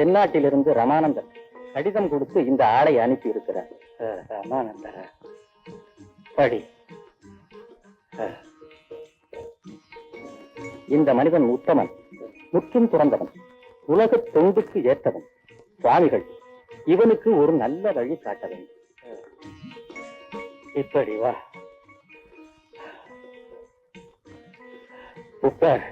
தென்னாட்டிலிருந்து ரமானந்தர் கடிதம் கொடுத்து இந்த ஆளை அனுப்பி இருக்கிறார். ரமானந்தர் படி. இந்த மனிதன் உத்தமன் முற்றும் துறந்தவன் உலக தொண்டுக்கு ஏற்றவன் சுவாமிகள் இவனுக்கு ஒரு நல்ல வழி காட்ட வேண்டும். இப்படி வா. உட்கார்.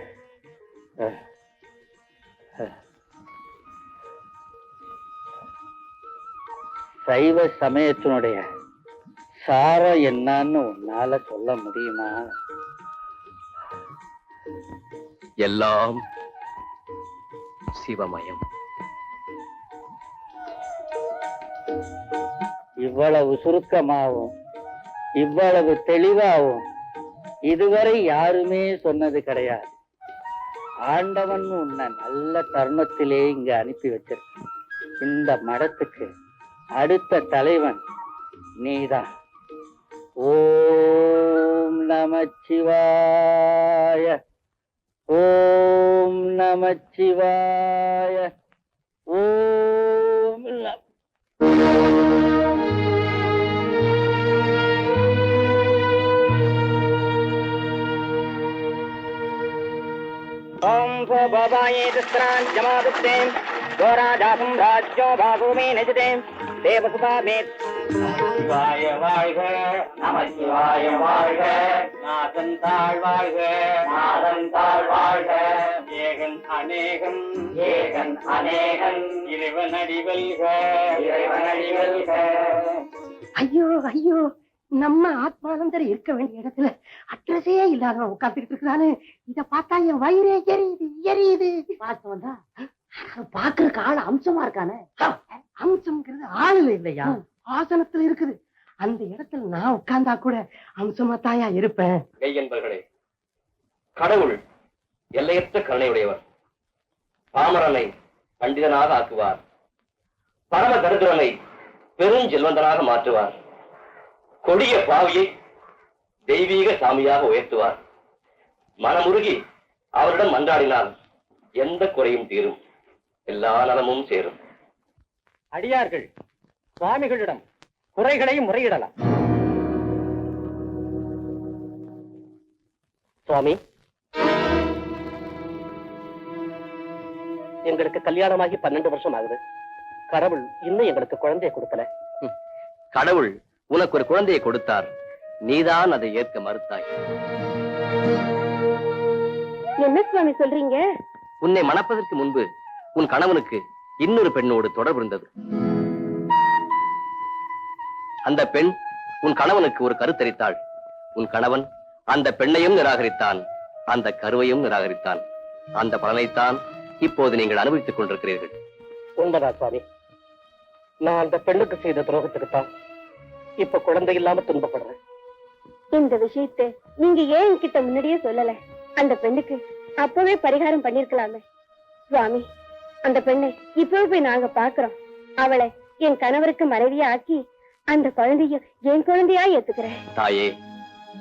சைவ சமயத்தினுடைய சாரம் என்னன்னு உன்னால சொல்ல முடியுமா? எல்லாம் சிவமயம். இவ்வளவு சுருக்கமாவும் இவ்வளவு தெளிவாவும் இதுவரை யாருமே சொன்னது கிடையாது. ஆண்டவன் உன்னை நல்ல தருணத்திலே இங்க அனுப்பி வச்சிருக்க இந்த மடத்துக்கு அடுத்த தலைவன் நீதான் ஓம் நமச்சிவாய ஓம் நமச்சிவாய ஓம் நம ॐ भो भवाये तिस्रान् जमादुक्ते गोराजासं राज्यो भागो मे निजते தேவசுதாமே சிவாய வாழ்க. நம வாழ்க. நாதன் தாழ் நாதன் தாழ் ஏகன் அநேகன். ஏகன் அநேகன். இறைவன் அடிவல்க இறைவன் அடிவல்க ஐயோ ஐயோ நம்ம ஆத்மானந்தர் இருக்க வேண்டிய இடத்துல அட்ரஸே இல்லாதவன் உட்கார்ந்துட்டு இருக்கிறான்னு இத பார்த்தா என் வயிறே எரியுது எரியுது. தான் பாக்குறக்கு ஆள் அம்சமா இருக்கானே. அம்சம்ங்கிறது ஆளுல இல்லையா? ஆசனத்துல இருக்குது. அந்த இடத்துல நான் உட்கார்ந்தா கூட அம்சமா தாயா இருப்பேன் மெய்யன்பர்களே கடவுள் எல்லையற்ற கருணையுடையவர். பாமரனை பண்டிதனாக ஆக்குவார். பரம தரித்திரனை பெருஞ்செல்வந்தனாக மாற்றுவார். கொடிய பாவியை தெய்வீக சாமியாக உயர்த்துவார். மனமுருகி அவரிடம் மன்றாடினால் எந்த குறையும் தீரும். எல்லா நலமும் சேரும். அடியார்கள் சுவாமிகளிடம் குறைகளையும் முறையிடலாம். சுவாமி எங்களுக்கு கல்யாணமாகி பன்னெண்டு வருஷம் ஆகுது. கடவுள் இன்னும் எங்களுக்கு குழந்தைய கொடுக்கல. கடவுள் உனக்கு ஒரு குழந்தையை கொடுத்தார். நீதான் அதை ஏற்க மறுத்தாய். என்ன சுவாமி சொல்றீங்க? உன்னை மணப்பதற்கு முன்பு உன் கணவனுக்கு இன்னொரு பெண்ணோடு தொடர்பு இருந்தது. அந்த பெண் உன் கணவனுக்கு ஒரு கருத்தரித்தாள் உன் கணவன் அந்த பெண்ணையும் நிராகரித்தான். அந்த கருவையும் நிராகரித்தான். அந்த பலனைத்தான் இப்போது நீங்கள் அனுபவித்துக் கொண்டிருக்கிறீர்கள். உண்மைதான் சுவாமி. நான் அந்த பெண்ணுக்கு செய்த துரோகத்துக்கு தான் இப்ப குழந்தை இல்லாம துன்பப்படுறேன். இந்த விஷயத்தை நீங்க ஏன் என்கிட்ட முன்னாடியே சொல்லல? அந்த பெண்ணுக்கு அப்பவே பரிகாரம் பண்ணிருக்கலாமே. சுவாமி அந்த பெண்ணை இப்பவே போய் நாங்க பாக்குறோம். அவளை என் கணவருக்கு மனைவியா ஆக்கி அந்த குழந்தைய என் குழந்தையா ஏத்துக்கிறேன். தாயே.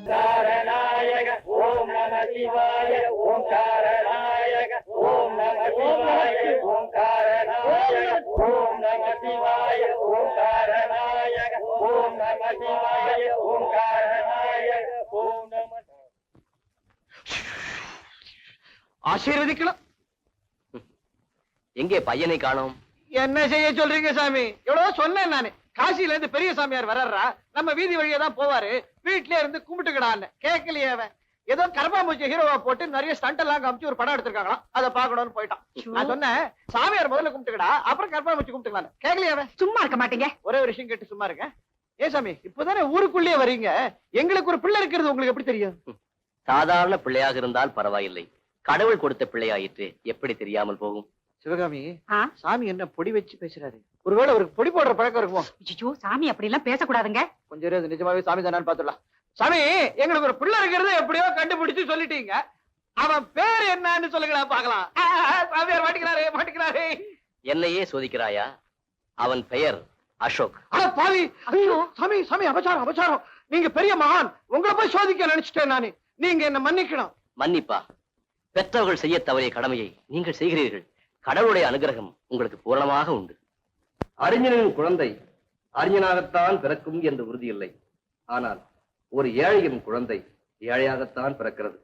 காரநாயக ஓம் நம சிவாய ஓம் காரநாயக ஓம் நம சிவாய ஓம் காரநாயக ஓம் நம சிவாய ஓம் காரநாயக ஓம் நம சிவாய ஓம் காரநாயக ஓம் நம ஆசீர்வதிக்கலாம். எங்கே பையனை காணோம்? என்ன செய்ய சொல்றீங்க சாமி? எவ்வளவு சொன்னேன் நானு. காசில இருந்து பெரிய சாமியார் வர்றா நம்ம வீதி வழியா தான் போவாரு. வீட்லயே இருந்து கும்பிட்டுக்கிடான்னு. கேட்கலையே அவன். ஏதோ கரப்பாம்பூச்சி ஹீரோவா போட்டு நிறைய ஸ்டண்ட் எல்லாம் காமிச்சு ஒரு படம் எடுத்திருக்காங்களாம். அதை பாக்கணும்னு போயிட்டான். நான் சொன்னேன் சாமியார் முதல்ல கும்பிட்டுக்கடா அப்புறம் கரப்பாம்பூச்சி கும்பிட்டுக்கலாம் கேட்கலையே அவன்? சும்மா இருக்க மாட்டீங்க. ஒரே ஒரு விஷயம் கேட்டு சும்மா இருங்க ஏன் சாமி இப்பதானே ஊருக்குள்ளேயே வர்றீங்க? எங்களுக்கு ஒரு பிள்ளை இருக்கிறது உங்களுக்கு எப்படி தெரியும்? சாதாரண பிள்ளையாக இருந்தால் பரவாயில்லை. கடவுள் கொடுத்த பிள்ளையாயிற்று. எப்படி தெரியாமல் போகும்? சிவகாமி ஆ? சாமி என்ன பொடி வச்சு பேசுறாரு. ஒருவேளை ஒரு பொடி போடுற பழக்கம் இருக்குமோ? ஐயோ சாமி அப்படி எல்லாம் பேசக்கூடாதுங்க. கொஞ்சம் இரு, அது நிஜமாவே சாமி தானான்னு பாத்துடலாம். சாமி எங்களுக்கு ஒரு பிள்ளை இருக்கிறது எப்படியோ கண்டுபிடிச்சு சொல்லிட்டீங்க. அவன் பேர் என்னன்னு சொல்லுங்களா பாக்கலாம் சாமியார் மாட்டிக்கிறாரு மாட்டிக்கிறாரு என்னையே சோதிக்கிறாயா? அவன் பெயர் அசோக். அட பாவி! ஐயோ சாமி சாமி அபச்சாரம் அபச்சாரம். நீங்க பெரிய மகான். உங்களை போய் சோதிக்க நினைச்சிட்டேன் நானு. நீங்க என்ன மன்னிக்கணும். மன்னிப்பா. பெற்றவர்கள் செய்ய தவறிய கடமையை நீங்கள் செய்கிறீர்கள். கடவுளுடைய அனுகிரகம் உங்களுக்கு பூரணமாக உண்டு. அறிஞனின் குழந்தை அறிஞனாகத்தான் பிறக்கும் என்று உறுதியில்லை. ஆனால் ஒரு ஏழையின் குழந்தை ஏழையாகத்தான் பிறக்கிறது.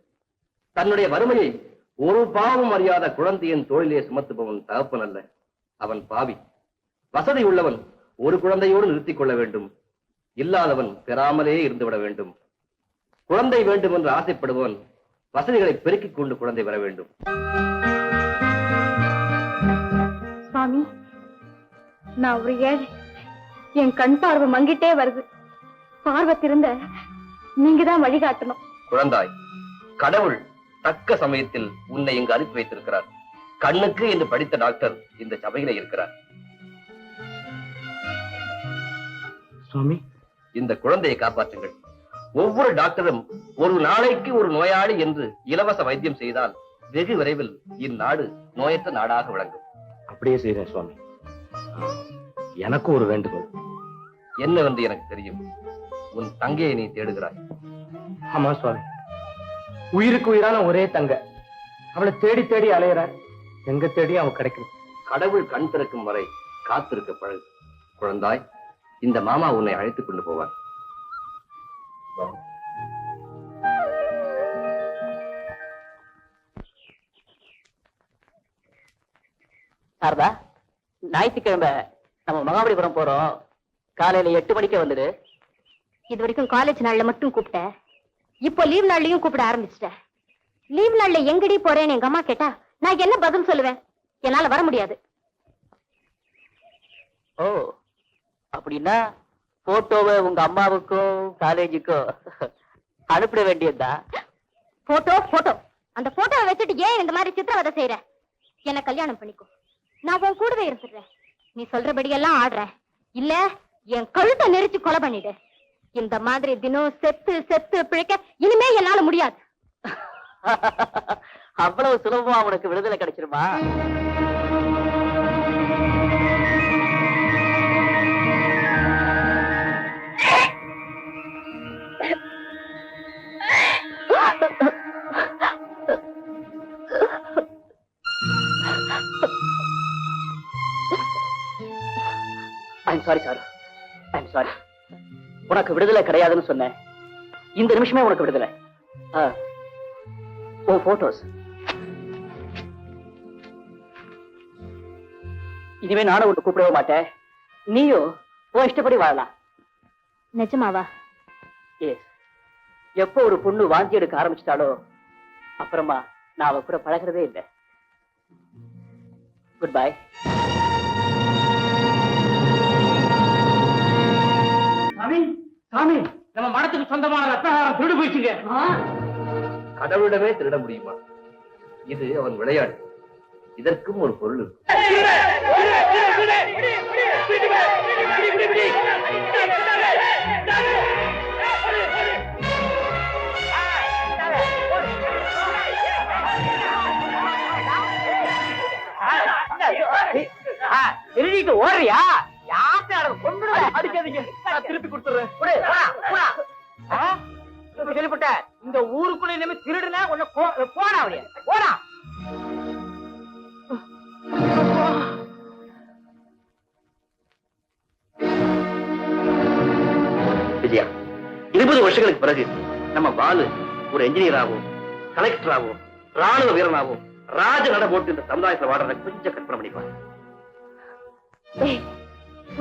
தன்னுடைய வறுமையை ஒரு பாவம் அறியாத குழந்தையின் தோளிலே சுமத்துபவன் தகப்பன் அல்ல. அவன் பாவி. வசதி உள்ளவன் ஒரு குழந்தையோடு நிறுத்திக் கொள்ள வேண்டும். இல்லாதவன் பெறாமலே இருந்துவிட வேண்டும். குழந்தை வேண்டும் என்று ஆசைப்படுபவன் வசதிகளை பெருக்கிக் கொண்டு குழந்தை வர வேண்டும். சுவாமி. நான் ஒரு ஏழை. என் கண் பார்வை மங்கிட்டே வருது. பார்வை திருந்த நீங்க தான் வழிகாட்டணும். குழந்தாய் கடவுள் தக்க சமயத்தில் உன்னை இங்கு அனுப்பி வைத்திருக்கிறார். கண்ணுக்கு என்று படித்த டாக்டர் இந்த சபையில இருக்கிறார். சுவாமி. இந்த குழந்தையை காப்பாற்றுங்கள். ஒவ்வொரு டாக்டரும் ஒரு நாளைக்கு ஒரு நோயாளி என்று இலவச வைத்தியம் செய்தால் வெகு விரைவில் இந்நாடு நோயற்ற நாடாக விளங்கும். அப்படியே செய்யறேன் சுவாமி. எனக்கும் ஒரு வேண்டுகோள். என்னவென்று எனக்கு தெரியும்? உன் தங்கையை நீ தேடுகிறாய். ஆமா சுவாமி. உயிருக்கு உயிரான ஒரே தங்க. அவளை தேடி தேடி அலையற. எங்க தேடி அவன் கிடைக்கும் கடவுள் கண் திறக்கும் வரை காத்திருக்க பழகு. குழந்தாய் இந்த மாமா உன்னை அழைத்துக் கொண்டு போவார். சாரதா ஞாயிற்றுக்கிழமை நம்ம மகாபலிபுரம் போறோம். காலையில எட்டு மணிக்கே வந்துடு. இது வரைக்கும் காலேஜ் நாள்ல மட்டும் கூப்பிட்டேன் இப்போ லீவ் நாள்லயும் கூப்பிட ஆரம்பிச்சிட்டேன் லீவ் நாள்ல எங்கடி போறேன்னு எங்க அம்மா கேட்டா நான் என்ன பதில் சொல்லுவேன்? என்னால வர முடியாது. ஓ அப்படின்னா போட்டோவை உங்க அம்மாவுக்கும் காலேஜுக்கும் அனுப்பிட வேண்டியதுதான் போட்டோ போட்டோ அந்த போட்டோவை வச்சுட்டு ஏன் இந்த மாதிரி சித்திரவதை செய்யற என்ன கல்யாணம் பண்ணிக்கோ. நான் உன் கூடவே இருந்துடுறேன். நீ சொல்றபடியெல்லாம் ஆடுற. இல்ல என் கழுத்தை நெரிச்சு கொலை பண்ணிடு. இந்த மாதிரி தினம் செத்து செத்து பிழைக்க இனிமே என்னால முடியாது. அவ்வளவு சுலபமா உனக்கு விடுதலை கிடைச்சிருமா? I'm sorry sir I'm sorry உனக்கு விடுதலை கிடையாதுன்னு சொன்னேன். இந்த நிமிஷமே உனக்கு விடுதலை. ஓ போட்டோஸ் இனிமே நானும் உன்னை கூப்பிடவே மாட்டேன். நீயும் உன் இஷ்டப்படி வாழலாம். நிஜமாவா? எஸ் எப்போ ஒரு பொண்ணு வாந்தி எடுக்க ஆரம்பிச்சிட்டாலோ அப்புறமா நான் அவ கூட பழகிறதே இல்லை. குட் பை சாமி சாமி நம்ம மடத்துக்கு சொந்தமான ரத்தகாரம் திருடு போயிடுச்சுங்க கடவுளிடமே திருட முடியுமா இது அவன் விளையாடு இதற்கும் ஒரு பொருள் இருக்கு. எழுதிட்டு ஓடுறியா யார்கிட்ட கொண்டு அடிக்காதீங்க. நான் திருப்பி கொடுத்துறேன். குடு, போடா, போடா. ஆ? இப்ப கேள்விப்பட்டேன் இந்த ஊருக்குள்ள இனிமே திருடுனா உன்னை போடா விஜயா இருபது வருஷங்களுக்கு பிறகு நம்ம பாலு ஒரு என்ஜினியராகவும் கலெக்டராகவும் ராணுவ வீரனாகவும் ராஜ நட போட்டு இந்த சமுதாயத்துல வாடுறத கொஞ்சம் கற்பனை பண்ணிப்பாங்க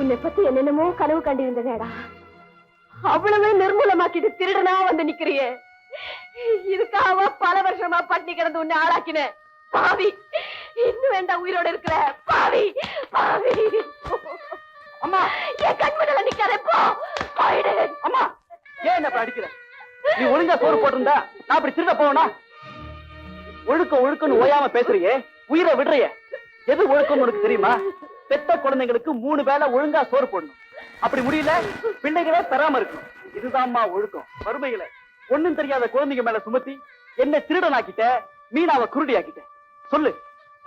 உன்னை பத்தி என்னென்னமோ கனவு கண்டிருந்ததேடா. அவ்வளவு நிர்மூலமாக்கிட்டு திருடனா வந்து நிக்கிறியே. இதுக்காக பல வருஷமா பட்டினி கிடந்து உன்னை ஆளாக்கின. பாவி இன்னும் வேண்டாம் உயிரோட இருக்கிற. பாவி பாவி. அம்மா. என் கண்மணில நிக்காதே போ. போயிடு. அம்மா ஏன் என்ன அடிக்கிற? நீ ஒழுங்கா சோறு போட்டிருந்தா நான் அப்படி திருட போவனா? ஒழுக்கம் ஒழுக்கம்னு ஓயாம பேசுறியே உயிரை விடுறியே. எது ஒழுக்கம்னு உனக்கு தெரியுமா? பெத்த குழந்தைங்களுக்கு மூணு வேளை ஒழுங்கா சோறு போடணும். அப்படி முடியல பிள்ளைகளே தராம இருக்கணும். இதுதான்மா ஒழுக்கம் வறுமைகளை ஒண்ணும் தெரியாத குழந்தைங்க மேல சுமத்தி என்ன திருடனாக்கிட்ட மீனாவை குருடியாக்கிட்ட. சொல்லு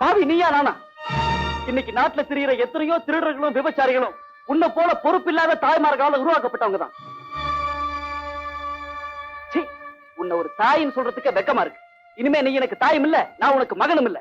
பாவி நீயா நானா? இன்னைக்கு நாட்டுல திரியிற எத்தனையோ திருடர்களும் விபச்சாரிகளும் உன்னை போல பொறுப்பில்லாத தாய்மார்களால் உருவாக்கப்பட்டவங்க தான். உன்னை ஒரு தாயின்னு சொல்றதுக்கே வெக்கமா இருக்கு. இனிமே நீ எனக்கு தாயும் இல்ல நான் உனக்கு மகனும் இல்ல.